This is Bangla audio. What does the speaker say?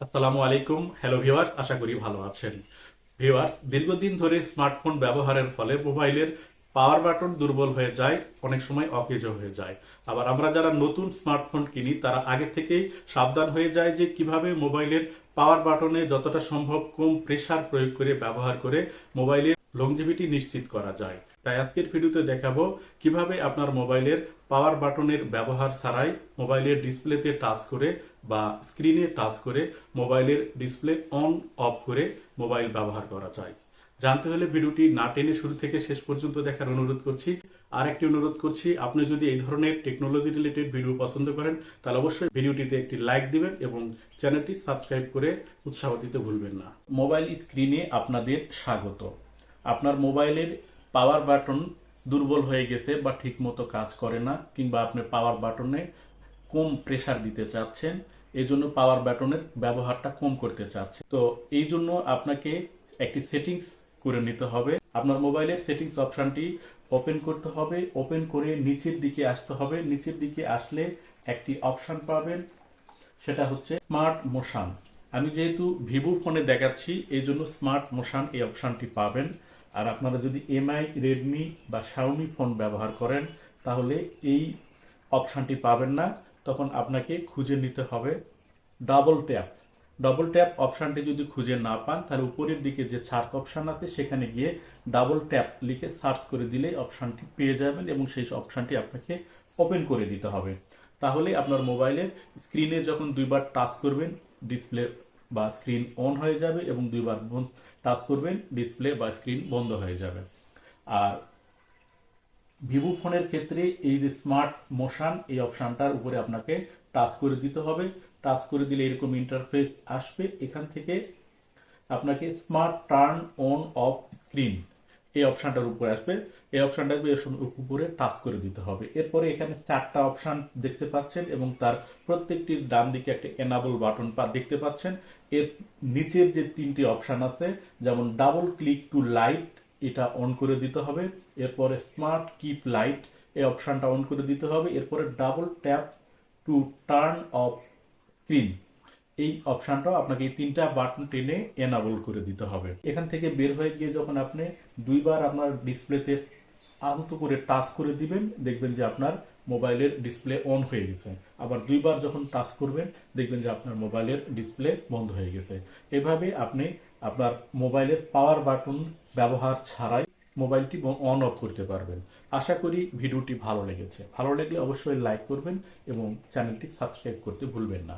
আসসালামু আলাইকুম। হ্যালো ভিউয়ার্স আশা করি ভালো আছেন। ভিউয়ার্স দীর্ঘদিন ধরে স্মার্টফোন ব্যবহারের ফলে মোবাইলের পাওয়ার বাটন দুর্বল হয়ে যায়, অনেক সময় অকেজ হয়ে যায়। আবার আমরা যারা নতুন স্মার্টফোন কিনি, তারা আগে থেকেই সাবধান হয়ে যায় যে কীভাবে মোবাইলের পাওয়ার বাটনে যতটা সম্ভব কম প্রেশার প্রয়োগ করে ব্যবহার করে মোবাইলের লংজিভিটি নিশ্চিত করা যায়। তাই আজকের ভিডিওতে দেখাবো কীভাবে আপনার মোবাইলের পাওয়ার বাটনের ব্যবহার ছাড়াই মোবাইলের ডিসপ্লেতে টাচ করে বা স্ক্রিনে টাচ করে মোবাইলের ডিসপ্লে অন অফ করে মোবাইল ব্যবহার করা যায়। জানতে হলে ভিডিওটি না টেনে শুরু থেকে শেষ পর্যন্ত দেখার অনুরোধ করছি। আর একটি অনুরোধ করছি, আপনি যদি এই ধরনের টেকনোলজি রিলেটেড ভিডিও পছন্দ করেন, তাহলে অবশ্যই ভিডিওটিতে একটি লাইক দিবেন এবং চ্যানেলটি সাবস্ক্রাইব করে উৎসাহ দিতে ভুলবেন না। মোবাইল স্ক্রিনে আপনাদের স্বাগত। আপনার মোবাইলের পাওয়ার বাটন দুর্বল হয়ে গেছে বা ঠিকমতো কাজ করে না, কিংবা আপনি পাওয়ার বাটনে কম প্রেসার দিতে চাচ্ছেন এই জন্য পাওয়ার বাটনের ব্যবহারটা কম করতে চাচ্ছে তো এই জন্য আপনাকে একটি সেটিংস করে নিতে হবে। আপনার মোবাইলের সেটিংস অপশনটি ওপেন করতে হবে। ওপেন করে নিচের দিকে আসতে হবে। নিচের দিকে আসলে একটি অপশান পাবেন, সেটা হচ্ছে স্মার্ট মোশন আমি যেহেতু ভিভো ফোনে দেখাচ্ছি এই জন্য স্মার্ট মোশন এই অপশনটি পাবেন। আর আপনারা যদি এমআই রেডমি বা শাওমি ফোন ব্যবহার করেন, তাহলে এই অপশানটি পাবেন না। তখন আপনাকে খুঁজে নিতে হবে ডাবল ট্যাপ ডাবল ট্যাপ অপশানটি যদি খুঁজে না পান, তাহলে উপরের দিকে যে সার্চ অপশান আছে, সেখানে গিয়ে ডাবল ট্যাপ লিখে সার্চ করে দিলে অপশানটি পেয়ে যাবেন এবং সেই অপশানটি আপনাকে ওপেন করে দিতে হবে। তাহলে আপনার মোবাইলের স্ক্রিনে যখন দুইবার টাচ করবেন ডিসপ্লে বা স্ক্রিন অন হয়ে যাবে এবং দুইবার টাচ করবেন ডিসপ্লে বা স্ক্রিন বন্ধ হয়ে যাবে। আর ভিভো ফোনের ক্ষেত্রে এই যে স্মার্ট মোশন এই অপশানটার উপরে আপনাকে টাচ করে দিতে হবে। টাচ করে দিলে এরকম ইন্টারফেস আসবে। এখান থেকে আপনাকে smart turn on off screen এই অপশনটার উপরে আসবে। এই অপশনটা আসবে, এর উপরে টাচ করে দিতে হবে। এরপরে এখানে চারটা অপশান দেখতে পাচ্ছেন এবং তার প্রত্যেকটির ডান দিকে একটা এনাবল বাটন পা দেখতে পাচ্ছেন। এর নিচের যে তিনটি অপশান আছে, যেমন ডাবল ক্লিক টু লাইট এটা অন করে দিতে হবে। এরপরে স্মার্ট কিপ লাইট এই অপশানটা অন করে দিতে হবে। এরপরে double tap to turn off screen এই অপশনটাও আপনাকে এই তিনটা বাটন টেনে এনাবল করে দিতে হবে। এখান থেকে বের হয়ে গিয়ে যখন আপনি দুইবার আপনার ডিসপ্লেতে আহত করে টাচ করে দিবেন, দেখবেন যে আপনার মোবাইলের ডিসপ্লে অন হয়ে গেছে। আবার দুইবার যখন টাচ করবেন, দেখবেন যে আপনার মোবাইলের ডিসপ্লে বন্ধ হয়ে গেছে। এভাবে আপনি আপনার মোবাইলের পাওয়ার বাটন ব্যবহার ছাড়াই মোবাইলটি অন অফ করতে পারবেন। আশা করি ভিডিওটি ভালো লেগেছে। ভালো লাগলে অবশ্যই লাইক করবেন এবং চ্যানেলটি সাবস্ক্রাইব করতে ভুলবেন না।